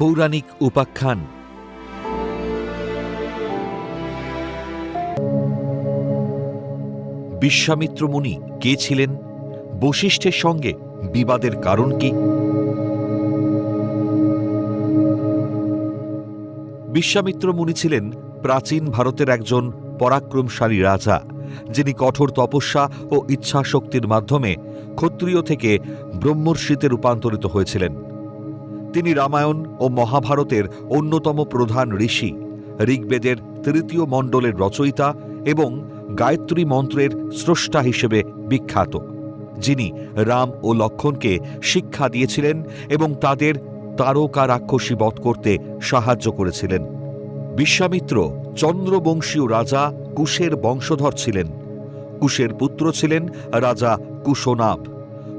পৌরাণিক উপাখ্যান। বিশ্বামিত্র মুনি কে ছিলেন? বশিষ্ঠের সঙ্গে বিবাদের কারণ কি? বিশ্বামিত্র মুনি ছিলেন প্রাচীন ভারতের একজন পরাক্রমশালী রাজা, যিনি কঠোর তপস্যা ও ইচ্ছাশক্তির মাধ্যমে ক্ষত্রিয় থেকে ব্রহ্মর্ষিতে রূপান্তরিত হয়েছিলেন। তিনি রামায়ণ ও মহাভারতের অন্যতম প্রধান ঋষি, ঋগ্বেদের তৃতীয় মণ্ডলের রচয়িতা এবং গায়ত্রী মন্ত্রের স্রষ্টা হিসেবে বিখ্যাত। যিনি রাম ও লক্ষণকে শিক্ষা দিয়েছিলেন এবং তাদের তারকা রাক্ষসী বধ করতে সাহায্য করেছিলেন। বিশ্বামিত্র চন্দ্রবংশীয় রাজা কুশের বংশধর ছিলেন। কুশের পুত্র ছিলেন রাজা কুশনাভ।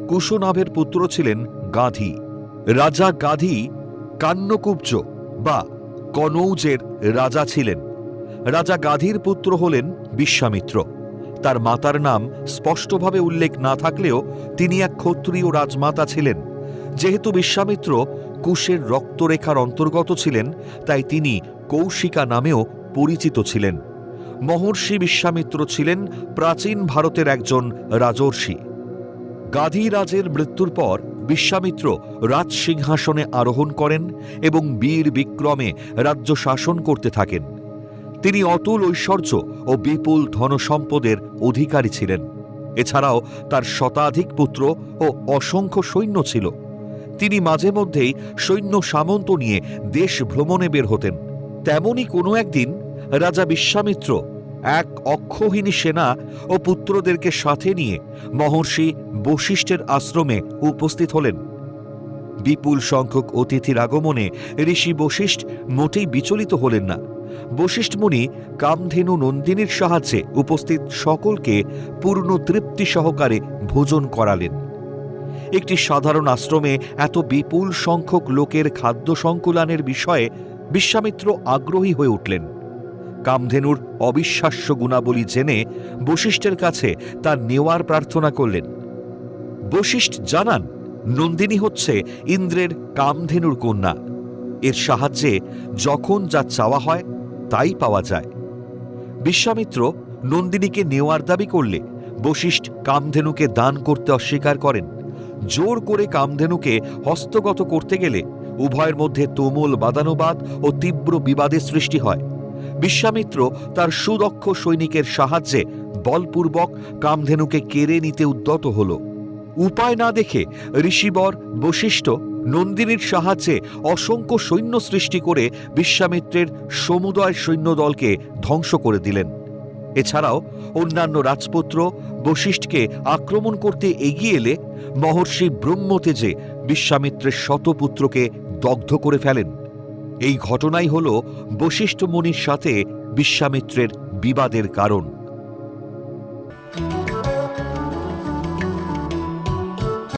কুশনাভের পুত্র ছিলেন গাধী। রাজা গাধী কান্নকুব্জ বা কনৌজের রাজা ছিলেন। রাজা গাধীর পুত্র হলেন বিশ্বামিত্র। তার মাতার নাম স্পষ্টভাবে উল্লেখ না থাকলেও তিনি এক ক্ষত্রিয় রাজমাতা ছিলেন। যেহেতু বিশ্বামিত্র কুশের রক্তরেখার অন্তর্গত ছিলেন, তাই তিনি কৌশিকা নামেও পরিচিত ছিলেন। মহর্ষি বিশ্বামিত্র ছিলেন প্রাচীন ভারতের একজন রাজর্ষি। গাধীরাজের মৃত্যুর পর বিশ্বামিত্র রাজসিংহাসনে আরোহণ করেন এবং বীর বিক্রমে রাজ্য শাসন করতে থাকেন। তিনি অতুল ঐশ্বর্য ও বিপুল ধনসম্পদের অধিকারী ছিলেন। এছাড়াও তার শতাধিক পুত্র ও অসংখ্য সৈন্য ছিল। তিনি মাঝে মধ্যেই সৈন্য সামন্ত নিয়ে দেশ ভ্রমণে বের হতেন। তেমনই কোনো একদিন রাজা বিশ্বামিত্র এক অক্ষহীনী সেনা ও পুত্রদেরকে সাথে নিয়ে মহর্ষি বশিষ্ঠের আশ্রমে উপস্থিত হলেন। বিপুল সংখ্যক অতিথির আগমনে ঋষি বশিষ্ঠ মোটেই বিচলিত হলেন না। বশিষ্ঠ মুনি কামধেনু নন্দিনীর সাহায্যে উপস্থিত সকলকে পূর্ণ তৃপ্তি সহকারে ভোজন করালেন। একটি সাধারণ আশ্রমে এত বিপুল সংখ্যক লোকের খাদ্য সংকুলানের বিষয়ে বিশ্বামিত্র আগ্রহী হয়ে উঠলেন। কামধেনুর অবিশ্বাস্য গুণাবলী জেনে বশিষ্ঠের কাছে তা নেওয়ার প্রার্থনা করলেন। বশিষ্ঠ জানান, নন্দিনী হচ্ছে ইন্দ্রের কামধেনুর কন্যা। এর সাহায্যে যখন যা চাওয়া হয়, তাই পাওয়া যায়। বিশ্বামিত্র নন্দিনীকে নেওয়ার দাবি করলে বশিষ্ঠ কামধেনুকে দান করতে অস্বীকার করেন। জোর করে কামধেনুকে হস্তগত করতে গেলে উভয়ের মধ্যে তুমুল বাদানুবাদ ও তীব্র বিবাদের সৃষ্টি হয়। বিশ্বামিত্র তার সুদক্ষ সৈনিকের সাহায্যে বলপূর্বক কামধেনুকে কেড়ে নিতে উদ্যত হল। উপায় না দেখে ঋষিবর বশিষ্ঠ নন্দিনীর সাহায্যে অসংখ্য সৈন্য সৃষ্টি করে বিশ্বামিত্রের সমুদয় সৈন্যদলকে ধ্বংস করে দিলেন। এছাড়াও অন্যান্য রাজপুত্র বশিষ্ঠকে আক্রমণ করতে এগিয়ে এলে মহর্ষি ব্রহ্মতেজে বিশ্বামিত্রের শতপুত্রকে দগ্ধ করে ফেলেন। এই ঘটনাই হল বশিষ্ঠ মুনির সাথে বিশ্বামিত্রের বিবাদের কারণ।